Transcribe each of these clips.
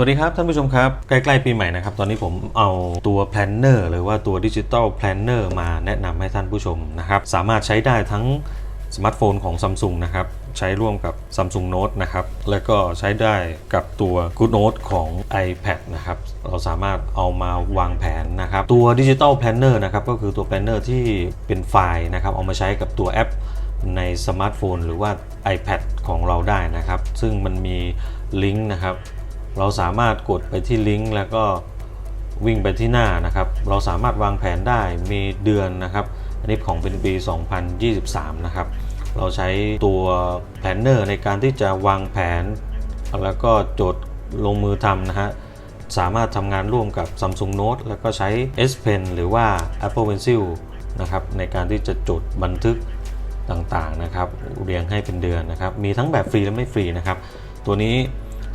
สวัสดีครับท่านผู้ชมครับ ใกล้ๆปีใหม่นะครับ ตอนนี้ผมเอาตัวแพลนเนอร์หรือว่าตัวดิจิ t a ลแพลนเนอร์มาแนะนำให้ท่านผู้ชมนะครับ สามารถใช้ได้ทั้งสมาร์ทโฟนของ Samsung นะครับ ใช้ร่วมกับ Samsung Note นะครับ แล้วก็ใช้ได้กับตัว Good Note ของ iPad นะครับ เราสามารถเอามาวางแผนนะครับ ตัวดิจิ t a ลแพลนเนอร์นะครับ ก็คือตัวแพลนเนอร์ที่เป็นไฟล์นะครับ เอามาใช้กับตัวแอปในสมาร์ทโฟนหรือว่า iPad ของเราได้นะครับ ซึ่งมันมีลิงก์นะครับ เราสามารถกดไปที่ลิงก์แล้วก็วิ่งไปที่หน้านะครับ เราสามารถวางแผนได้มีเดือนนะครับ อันนี้ของเป็นปี 2023 นะครับ เราใช้ตัวแพลนเนอร์ในการที่จะวางแผน แล้วก็จดลงมือทำนะฮะ สามารถทำงานร่วมกับ Samsung Note แล้วก็ใช้ S Pen หรือว่า Apple Pencil นะครับในการที่จะจดบันทึกต่างๆนะครับ เรียงให้เป็นเดือนนะครับ มีทั้งแบบฟรีและไม่ฟรีนะครับ ตัวนี้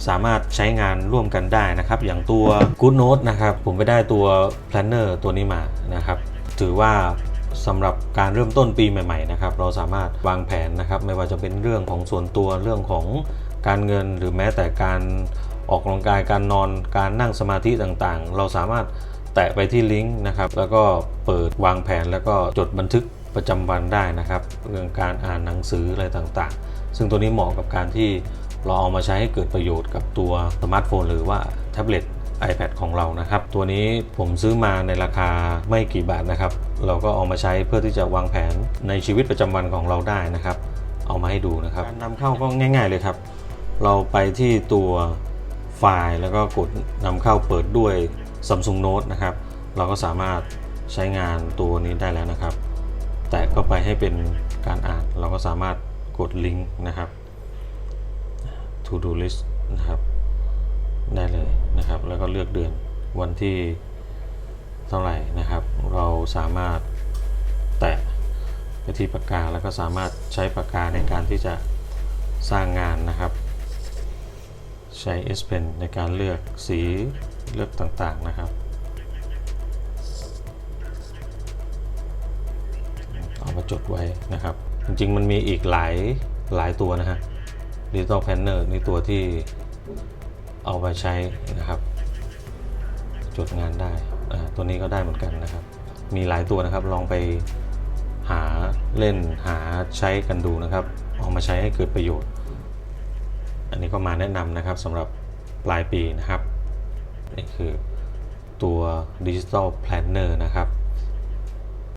สามารถใช้งานร่วมกันได้นะครับ อย่างตัว Good Note นะครับ ผมไปได้ตัว Planner ตัวนี้มานะครับ ถือว่าสำหรับการเริ่มต้นปีใหม่ๆนะครับ เราสามารถวางแผนนะครับ ไม่ว่าจะเป็นเรื่องของส่วนตัวเรื่องของการเงินหรือแม้แต่การออกกำลังกายการนอนการนั่งสมาธิต่างๆ เราสามารถแตะไปที่ลิงก์นะครับ แล้วก็เปิดวางแผนแล้วก็จดบันทึกประจำวันได้นะครับ เรื่องการอ่านหนังสืออะไรต่างๆ ซึ่งตัวนี้เหมาะกับการที่ เราเอามาใช้ให้เกิดประโยชน์กับตัวสมาร์ทโฟนหรือว่าแท็บเล็ต iPad ของเรานะครับ ตัวนี้ผมซื้อมาในราคาไม่กี่บาทนะครับ เราก็เอามาใช้เพื่อที่จะวางแผนในชีวิตประจำวันของเราได้นะครับ เอามาให้ดูนะครับการนำเข้าก็ง่าย ๆเลยครับ เราไปที่ตัวไฟล์แล้วก็กดนำเข้าเปิดด้วย Samsung Note นะครับ เราก็สามารถใช้งานตัวนี้ได้แล้วนะครับ แตะเข้าไปให้เป็นการอ่านเราก็สามารถกดลิงก์นะครับ to do list นะครับ ได้เลยนะครับ แล้วก็เลือกเดือนวันที่เท่าไหร่นะครับ เราสามารถแตะไปที่ปากกาแล้วก็สามารถใช้ปากกาในการที่จะสร้างงานนะครับ ใช้ S Pen ในการเลือกสีเลือกต่างๆนะครับเอามาจดไว้นะครับ จริงๆมันมีอีกหลายหลายตัวนะฮะ Digital Planner นี่ตัวที่เอาไปใช้นะครับ จดงานได้ตัวนี้ก็ได้เหมือนกันนะครับ มีหลายตัวนะครับลองไปหาเล่นหาใช้กันดูนะครับเอามาใช้ให้เกิดประโยชน์ อันนี้ก็มาแนะนำนะครับสำหรับปลายปีนะครับนี่คือตัว Digital Planner นะครับ